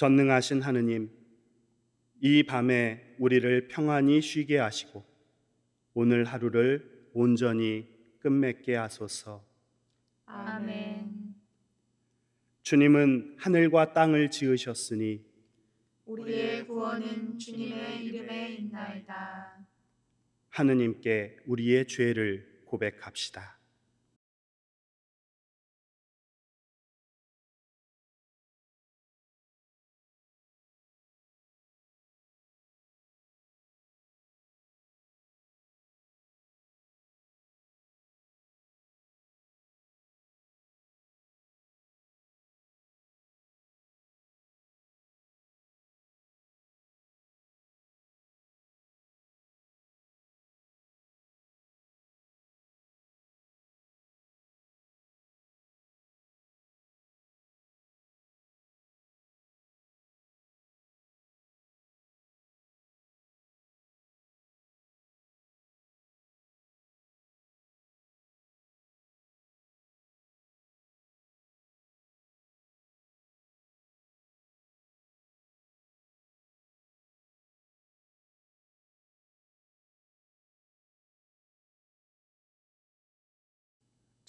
전능하신 하느님, 이 밤에 우리를 평안히 쉬게 하시고 오늘 하루를 온전히 끝맺게 하소서. 아멘. 주님은 하늘과 땅을 지으셨으니 우리의 구원은 주님의 이름에 있나이다. 하느님께 우리의 죄를 고백합시다.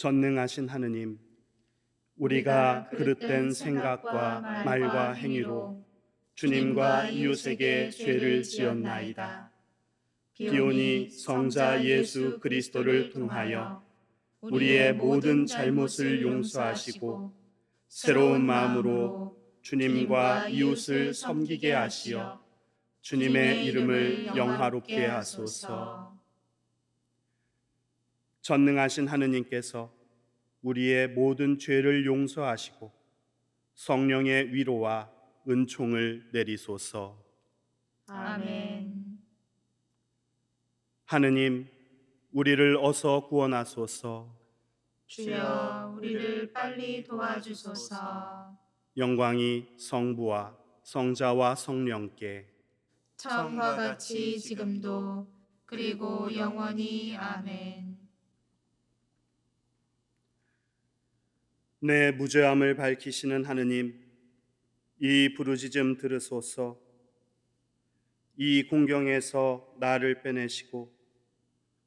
전능하신 하느님, 우리가 그릇된 생각과 말과 행위로 주님과 이웃에게 죄를 지었나이다. 비오니 성자 예수 그리스도를 통하여 우리의 모든 잘못을 용서하시고 새로운 마음으로 주님과 이웃을 섬기게 하시어 주님의 이름을 영화롭게 하소서. 전능하신 하느님께서 우리의 모든 죄를 용서하시고 성령의 위로와 은총을 내리소서. 아멘. 하느님, 우리를 어서 구원하소서. 주여 우리를 빨리 도와주소서. 영광이 성부와 성자와 성령께 처음과 같이 지금도 그리고 영원히 아멘. 내 무죄함을 밝히시는 하느님, 이 부르짖음 들으소서. 이 공경에서 나를 빼내시고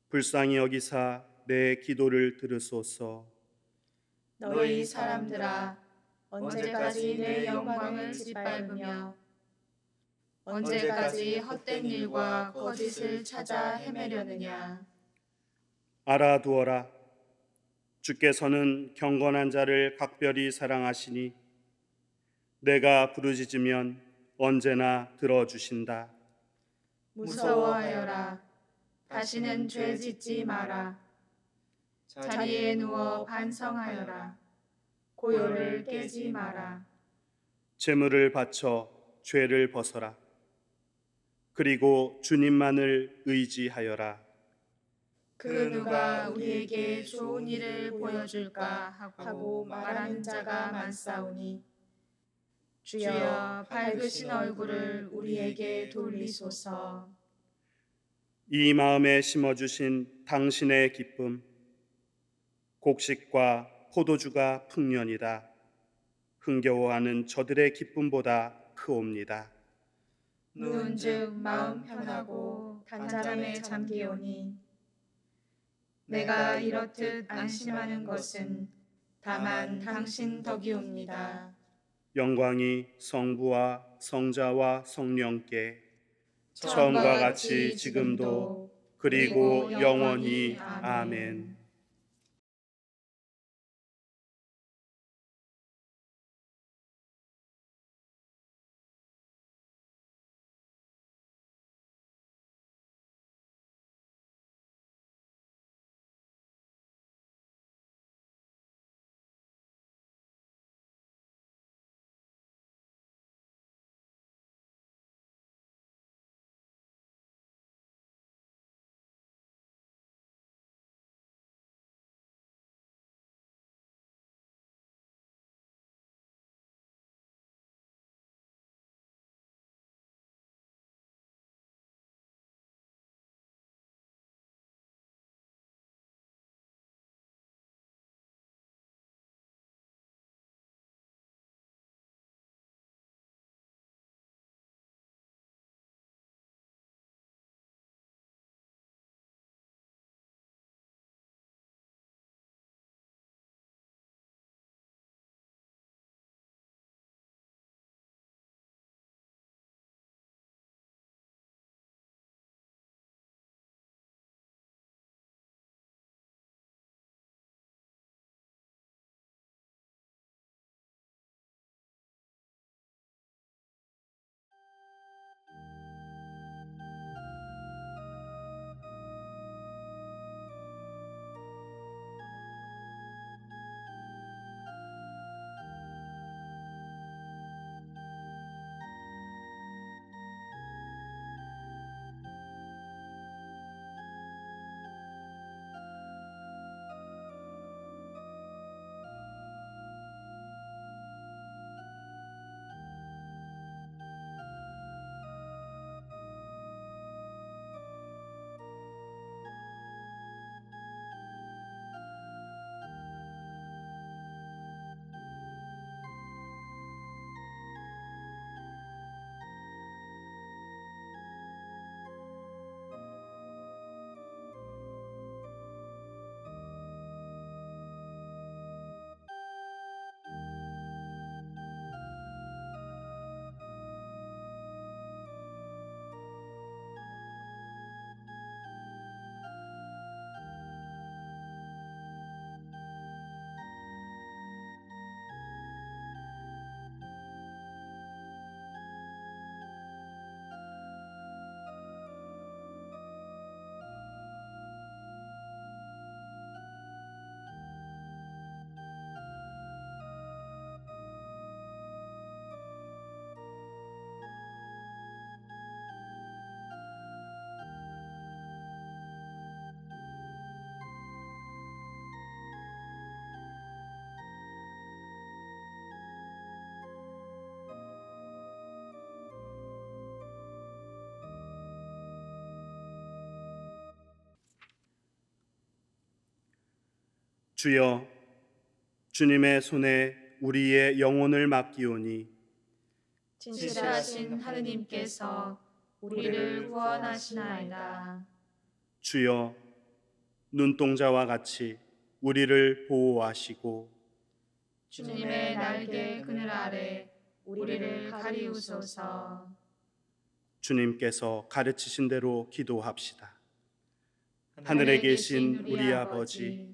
불쌍히 여기사 내 기도를 들으소서. 너희 사람들아 언제까지 내 영광을 짓밟으며 언제까지 헛된 일과 거짓을 찾아 헤매려느냐 알아두어라. 주께서는 경건한 자를 각별히 사랑하시니 내가 부르짖으면 언제나 들어주신다. 무서워하여라 다시는 죄 짓지 마라 자리에 누워 반성하여라 고요를 깨지 마라 재물을 바쳐 죄를 벗어라. 그리고 주님만을 의지하여라. 그 누가 우리에게 좋은 일을 보여줄까 하고 말하는 자가 많사오니 주여 밝으신 얼굴을 우리에게 돌리소서 이 마음에 심어주신 당신의 기쁨, 곡식과 포도주가 풍년이다. 흥겨워하는 저들의 기쁨보다 크옵니다. 누운즉 마음 편하고 단잠에 잠기오니 내가 이렇듯 안심하는 것은 다만 당신 덕이옵니다. 영광이 성부와 성자와 성령께 처음과 같이 지금도 그리고 영원히 아멘. 주여 주님의 손에 우리의 영혼을 맡기오니 진실하신 하느님께서 우리를 구원하시나이다. 주여 눈동자와 같이 우리를 보호하시고 주님의 날개 그늘 아래 우리를 가리우소서. 주님께서 가르치신 대로 기도합시다. 하늘에 계신 우리 아버지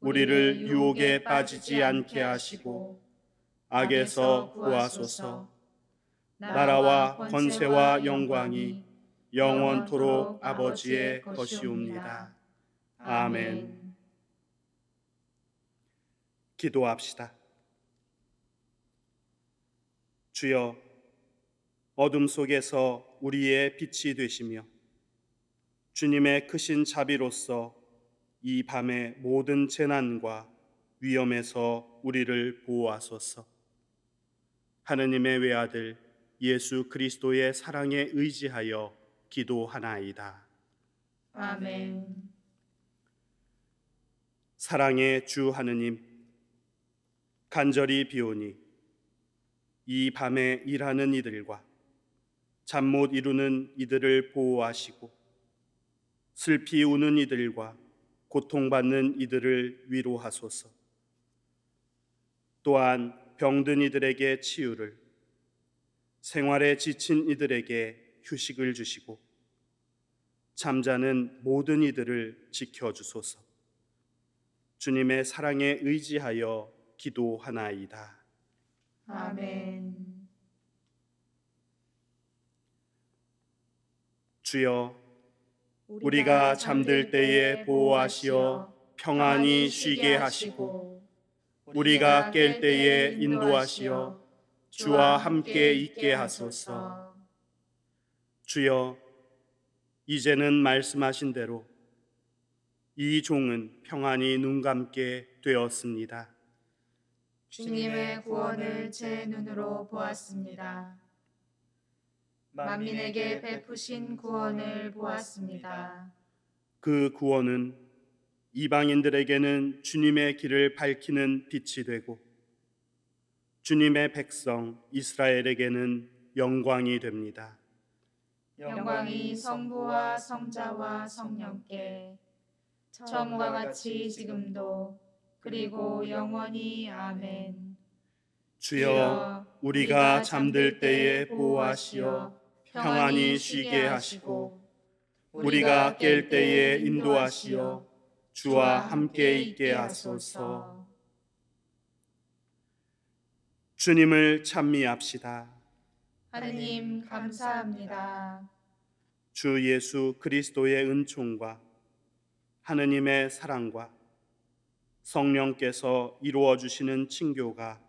우리를 유혹에 빠지지 않게 하시고 악에서 구하소서. 나라와 권세와 영광이 영원토록 아버지의 것이옵니다. 아멘. 기도합시다. 주여, 어둠 속에서 우리의 빛이 되시며 주님의 크신 자비로서 이 밤의 모든 재난과 위험에서 우리를 보호하소서. 하느님의 외아들 예수 그리스도의 사랑에 의지하여 기도하나이다. 아멘. 사랑의 주 하느님, 간절히 비오니 이 밤에 일하는 이들과 잠 못 이루는 이들을 보호하시고 슬피 우는 이들과 고통받는 이들을 위로하소서. 또한 병든 이들에게 치유를, 생활에 지친 이들에게 휴식을 주시고 잠자는 모든 이들을 지켜주소서. 주님의 사랑에 의지하여 기도하나이다. 아멘. 주여, 우리가 잠들 때에 보호하시어 평안히 쉬게 하시고 우리가 깰 때에 인도하시어 주와 함께 있게 하소서. 주여, 이제는 말씀하신 대로 이 종은 평안히 눈 감게 되었습니다. 주님의 구원을 제 눈으로 보았습니다. 만민에게 베푸신 구원을 보았습니다. 그 구원은 이방인들에게는 주님의 길을 밝히는 빛이 되고 주님의 백성 이스라엘에게는 영광이 됩니다. 영광이 성부와 성자와 성령께 처음과 같이 지금도 그리고 영원히 아멘. 주여 우리가 잠들 때에 보호하시어 평안히 쉬게 하시고 우리가 깰 때에 인도하시어 주와 함께 있게 하소서. 주님을 찬미합시다. 하느님 감사합니다. 주 예수 그리스도의 은총과 하느님의 사랑과 성령께서 이루어 주시는 친교가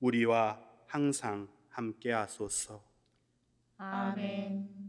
우리와 항상 함께 하소서. 아멘.